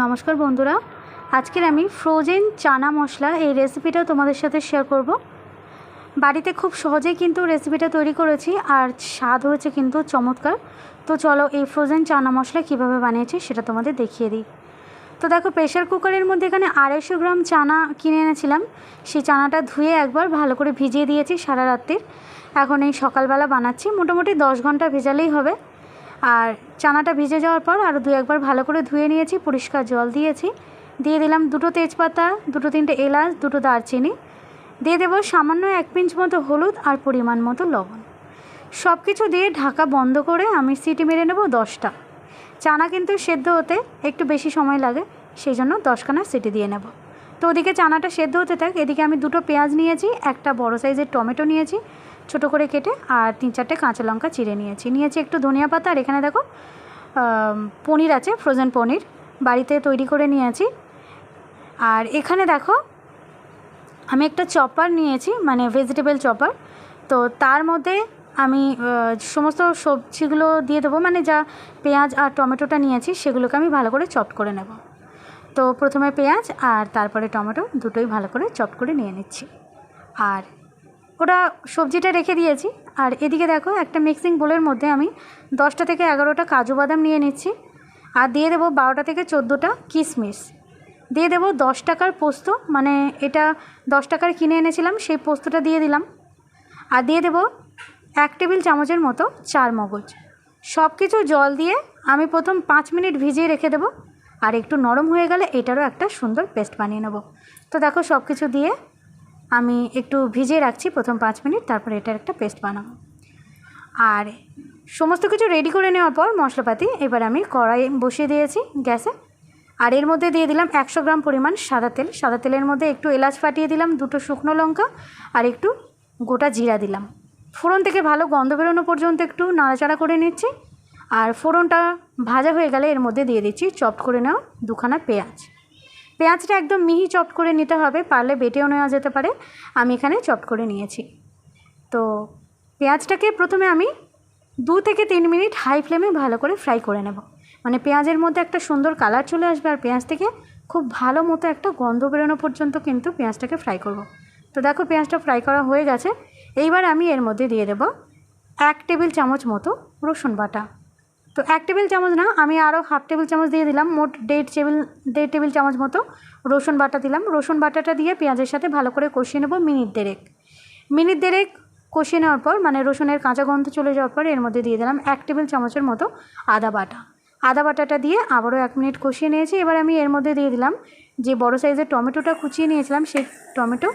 নমস্কার বন্ধুরা। আজকের আমি ফ্রোজেন চানা মশলা এই রেসিপিটা তোমাদের সাথে শেয়ার করব। বাড়িতে খুব সহজেই কিন্তু রেসিপিটা তৈরি করেছি আর স্বাদ হয়েছে কিন্তু চমৎকার। তো চলো এই ফ্রোজেন চানা মশলা কীভাবে বানিয়েছি সেটা তোমাদের দেখিয়ে দিই। তো দেখো প্রেশার কুকারের মধ্যে এখানে আড়াইশো গ্রাম চানা কিনে এনেছিলাম। সেই চানাটা ধুয়ে একবার ভালো করে ভিজিয়ে দিয়েছি সারা রাত্রির। এখন এই সকালবেলা বানাচ্ছি। মোটামুটি দশ ঘণ্টা ভেজালেই হবে। আর চানাটা ভিজে যাওয়ার পর আরও দু একবার ভালো করে ধুয়ে নিয়েছি, পরিষ্কার জল দিয়েছি। দিয়ে দিলাম দুটো তেজপাতা, দুটো তিনটে এলাচ, দুটো দারচিনি। দিয়ে দেবো সামান্য এক পিঞ্চ মতো হলুদ আর পরিমাণ মতো লবণ। সব কিছু দিয়ে ঢাকা বন্ধ করে আমি সিটি মেরে নেব দশটা। চানা কিন্তু সেদ্ধ হতে একটু বেশি সময় লাগে সেই জন্য দশখানা সিটি দিয়ে নেব। তো ওদিকে চানাটা সেদ্ধ হতে থাক, এদিকে আমি দুটো পেঁয়াজ নিয়েছি, একটা বড় সাইজের টমেটো নিয়েছি ছোটো করে কেটে আর তিন চারটে কাঁচা লঙ্কা চিড়ে নিয়েছি। নিয়েছি একটু ধনিয়া পাতা আর এখানে দেখো পনির আছে ফ্রোজেন পনির। বাড়িতে তৈরি করে নিয়েছি। আর এখানে দেখো, আমি একটা চপার নিয়েছি মানে ভেজিটেবল চপার। তো তার মধ্যে আমি সমস্ত সবজিগুলো দিয়ে দেবো মানে যা পেঁয়াজ আর টমেটোটা নিয়েছি, সেগুলোকে আমি ভালো করে চপ করে নেব। তো প্রথমে পেঁয়াজ আর তারপরে টমেটো, দুটোই ভালো করে চপ করে নিয়ে নিচ্ছি। আর ওটা সবজিটা রেখে দিয়েছি। আর এদিকে দেখো, একটা মিক্সিং বোলের মধ্যে আমি দশটা থেকে এগারোটা কাজু বাদাম নিয়ে নিচ্ছি। আর দিয়ে দেবো বারোটা থেকে চোদ্দোটা কিশমিশ। দিয়ে দেবো দশ টাকার পোস্ত মানে এটা দশ টাকার কিনে এনেছিলাম, সেই পোস্তটা দিয়ে দিলাম। আর দিয়ে দেবো এক টেবিল চামচের মতো চার মগজ। সব কিছু জল দিয়ে আমি প্রথম পাঁচ মিনিট ভিজিয়ে রেখে দেবো। আর একটু নরম হয়ে গেলে এটারও একটা সুন্দর পেস্ট বানিয়ে নেব। তো দেখো সব কিছু দিয়ে আমি একটু ভিজিয়ে রাখছি প্রথম পাঁচ মিনিট, তারপর এটার একটা পেস্ট বানাবো। আর সমস্ত কিছু রেডি করে নেওয়ার পর মশলাপাতি এবার আমি কড়াই বসিয়ে দিয়েছি গ্যাসে। আর এর মধ্যে দিয়ে দিলাম একশো গ্রাম পরিমাণ সাদা তেল। সাদা তেলের মধ্যে একটু এলাচ ফাটিয়ে দিলাম, দুটো শুকনো লঙ্কা আর একটু গোটা জিরা দিলাম। ফোড়ন থেকে ভালো গন্ধ বেরোনো পর্যন্ত একটু নাড়াচাড়া করে নিচ্ছি। আর ফোড়নটা ভাজা হয়ে গেলে এর মধ্যে দিয়ে দিচ্ছি চপ করে নেওয়া দুখানা পেঁয়াজ। পেঁয়াজটা একদম মিহি চপ করে নিতে হবে, পারলে বেটেও নেওয়া যেতে পারে। আমি এখানে চপ করে নিয়েছি। তো পেঁয়াজটাকে প্রথমে আমি দু থেকে তিন মিনিট হাই ফ্লেমে ভালো করে ফ্রাই করে নেব। মানে পেঁয়াজের মধ্যে একটা সুন্দর কালার চলে আসবে আর পেঁয়াজ থেকে খুব ভালো মতো একটা গন্ধ বেরোনো পর্যন্ত কিন্তু পেঁয়াজটাকে ফ্রাই করব। তো দেখো পেঁয়াজটা ফ্রাই করা হয়ে গেছে। এইবার আমি এর মধ্যে দিয়ে দেবো এক টেবিল চামচ মতো রসুন বাটা। তো এক টেবিল চামচ না, আমি আরও হাফ টেবিল চামচ দিয়ে দিলাম, মোট দেড় টেবিল দেড় টেবিল চামচ মতো রসুন বাটা দিলাম। রসুন বাটাটা দিয়ে পেঁয়াজের সাথে ভালো করে কষিয়ে নেব মিনিট দেড়েক। মিনিট দেড়েক কষিয়ে নেওয়ার পর মানে রসুনের কাঁচা গন্ধ চলে যাওয়ার পর এর মধ্যে দিয়ে দিলাম এক টেবিল চামচের মতো আদা বাটা। আদা বাটাটা দিয়ে আবারও এক মিনিট কষিয়ে নিয়েছি। এবার আমি এর মধ্যে দিয়ে দিলাম যে বড় সাইজের টমেটোটা কুচিয়ে নিয়েছিলাম, সেই টমেটো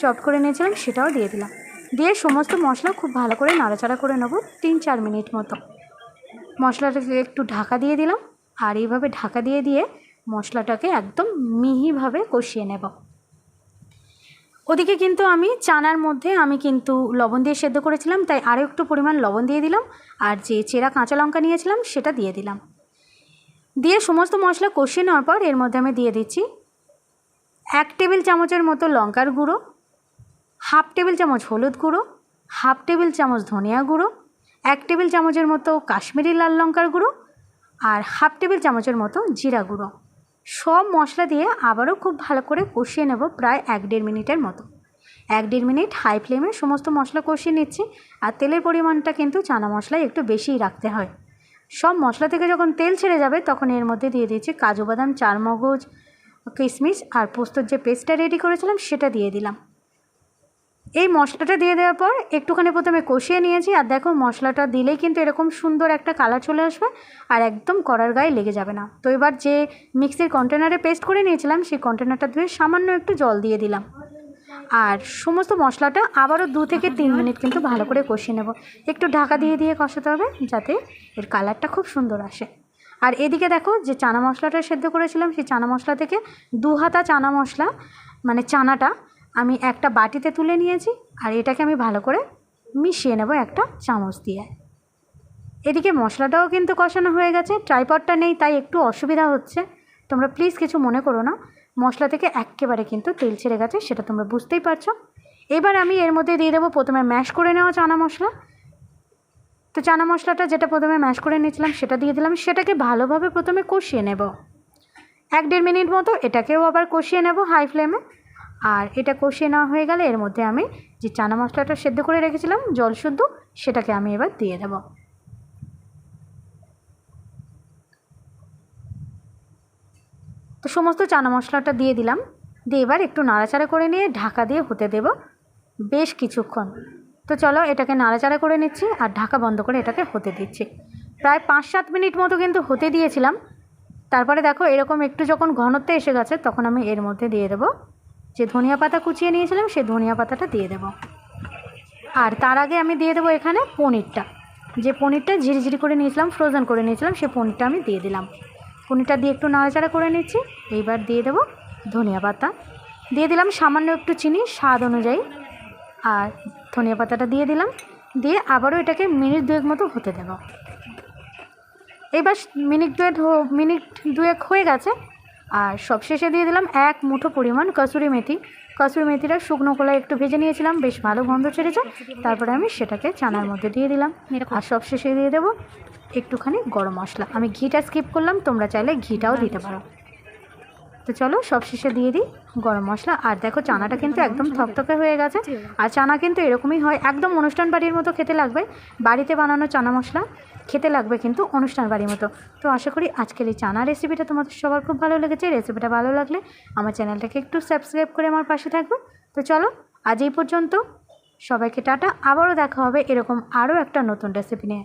চপ করে নিয়েছিলাম, সেটাও দিয়ে দিলাম। দিয়ে সমস্ত মশলা খুব ভালো করে নাড়াচাড়া করে নেব তিন চার মিনিট মতো। মশলাটাকে একটু ঢাকা দিয়ে দিলাম আর এইভাবে ঢাকা দিয়ে দিয়ে মশলাটাকে একদম মিহিভাবে কষিয়ে নেব। ওদিকে কিন্তু আমি চানার মধ্যে আমি কিন্তু লবণ দিয়ে সেদ্ধ করেছিলাম, তাই আরও একটু পরিমাণ লবণ দিয়ে দিলাম আর যে চেরা কাঁচা লঙ্কা নিয়েছিলাম সেটা দিয়ে দিলাম। দিয়ে সমস্ত মশলা কষিয়ে নেওয়ার পর এর মধ্যে আমি দিয়ে দিচ্ছি এক টেবিল চামচের মতো লঙ্কার গুঁড়ো, হাফ টেবিল চামচ হলুদ গুঁড়ো, হাফ টেবিল চামচ ধনিয়া গুঁড়ো এক টেবিল চামচের মতো কাশ্মীরি লাল লঙ্কার গুঁড়ো আর হাফ টেবিল চামচের মতো জিরা গুঁড়ো। সব মশলা দিয়ে আবারও খুব ভালো করে কষিয়ে নেব প্রায় এক দেড় মিনিটের মতো। এক দেড় মিনিট হাই ফ্লেমে সমস্ত মশলা কষিয়ে নিচ্ছি আর তেলের পরিমাণটা কিন্তু চানা মশলায় একটু বেশিই রাখতে হয়। সব মশলা থেকে যখন তেল ছেড়ে যাবে তখন এর মধ্যে দিয়ে দিয়েছি কাজু বাদাম, চারমগজ কিশমিশ আর পোস্তর যে পেস্টটা রেডি করেছিলাম সেটা দিয়ে দিলাম। এই মশলাটা দিয়ে দেওয়ার পর একটুখানি প্রথমে কষিয়ে নিয়েছি, আর দেখো মশলাটা দিলেই কিন্তু এরকম সুন্দর একটা কালার চলে আসবে আর একদম কড়ার গায়ে লেগে যাবে না। তো এবার যে মিক্সির কন্টেনারে পেস্ট করে নিয়েছিলাম, সেই কন্টেনারটা ধুয়ে সামান্য একটু জল দিয়ে দিলাম। আর সমস্ত মশলাটা আবারও দু থেকে তিন মিনিট কিন্তু ভালো করে কষিয়ে নেব। একটু ঢাকা দিয়ে দিয়ে কষাতে হবে যাতে এর কালারটা খুব সুন্দর আসে। আর এদিকে দেখো যে চানা মশলাটা সেদ্ধ করেছিলাম, সেই চানা মশলা থেকে দু হাতা চানা মশলা মানে চানাটা আমি একটা বাটিতে তুলে নিয়েছি আর এটাকে আমি ভালো করে মিশিয়ে নেব একটা চামচ দিয়ে। এদিকে মশলাটাও কিন্তু কষানো হয়ে গেছে, ট্রাইপডটা নেই, তাই একটু অসুবিধা হচ্ছে। তোমরা প্লিজ কিছু মনে করো না, মশলা থেকে একেবারে কিন্তু তেল ছেড়ে গেছে, সেটা তোমরা বুঝতেই পারছ। এবার আমি এর মধ্যে দিয়ে দেবো প্রথমে ম্যাশ করে নেওয়া চানা মশলা। তো চানা মশলাটা যেটা প্রথমে ম্যাশ করে নিয়েছিলাম, সেটা দিয়ে দিলাম, সেটাকে ভালোভাবে প্রথমে কষিয়ে নেব। এক দেড় মিনিট মতো এটাকেও আবার কষিয়ে নেব হাই ফ্লেমে আর এটা কষিয়ে নেওয়া হয়ে গেলে এর মধ্যে আমি যে চানা মশলাটা সেদ্ধ করে রেখেছিলাম, জল শুদ্ধ, সেটাকে আমি এবার দিয়ে দেব। তো সমস্ত চানা মশলাটা দিয়ে দিলাম। দিয়ে এবার একটু নাড়াচাড়া করে নিয়ে ঢাকা দিয়ে হতে দেব বেশ কিছুক্ষণ। তো চলো এটাকে নাড়াচাড়া করে নিচ্ছি আর ঢাকা বন্ধ করে এটাকে হতে দিচ্ছি। প্রায় পাঁচ সাত মিনিট মতো কিন্তু হতে দিয়েছিলাম। তারপরে দেখো এরকম একটু যখন ঘনত্ব এসে গেছে, তখন আমি এর মধ্যে দিয়ে দেবো যে ধনিয়া পাতা কুচিয়ে নিয়েছিলাম সেই ধনিয়া পাতাটা দিয়ে দেবো। আর তার আগে আমি দিয়ে দেবো এখানে পনিরটা। যে পনিরটা ঝিরিঝিরি করে নিয়েছিলাম ফ্রোজেন করে নিয়েছিলাম সেই পনিরটা আমি দিয়ে দিলাম। পনিরটা দিয়ে একটু নাড়াচাড়া করে নিচ্ছি। এইবার দিয়ে দেবো ধনিয়া পাতা। দিয়ে দিলাম সামান্য একটু চিনি, স্বাদ অনুযায়ী। আর ধনিয়া পাতাটা দিয়ে দিলাম। দিয়ে আবারও এটাকে মিনিট দুয়েক মতো হতে দেব। এবার মিনিট দুয়েক মিনিট দুয়েক হয়ে গেছে। আর সবশেষে দিয়ে দিলাম এক মুঠো পরিমাণ কসুরি মেথি। কসুরি মেথিটা শুকনো কলায় একটু ভেজে নিয়েছিলাম বেশ ভালো গন্ধ ছেড়েছে। তারপরে আমি সেটাকে চানার মধ্যে দিয়ে দিলাম। আর সবশেষে দিয়ে দেবো একটুখানি গরম মশলা। আমি ঘিটা স্কিপ করলাম তোমরা চাইলে ঘিটাও দিতে পারো। তো চলো সবশেষে দিয়ে দিই গরম মশলা। আর দেখো চানাটা কিন্তু একদম থকথকে হয়ে গেছে। আর চানা কিন্তু এরকমই হয়, একদম অনুষ্ঠান বাড়ির মতো খেতে লাগবে। বাড়িতে বানানো চানা মশলা খেতে লাগবে কিন্তু অনুষ্ঠান বাড়ির মতো। তো আশা করি আজকের এই চানা রেসিপিটা তোমাদের সবার খুব ভালো লেগেছে। রেসিপিটা ভালো লাগলে আমার চ্যানেলটাকে একটু সাবস্ক্রাইব করে আমার পাশে থাকবে। তো চলো আজ এই পর্যন্ত সবাইকে টাটা। আবারও দেখা হবে এরকম আরও একটা নতুন রেসিপি নিয়ে।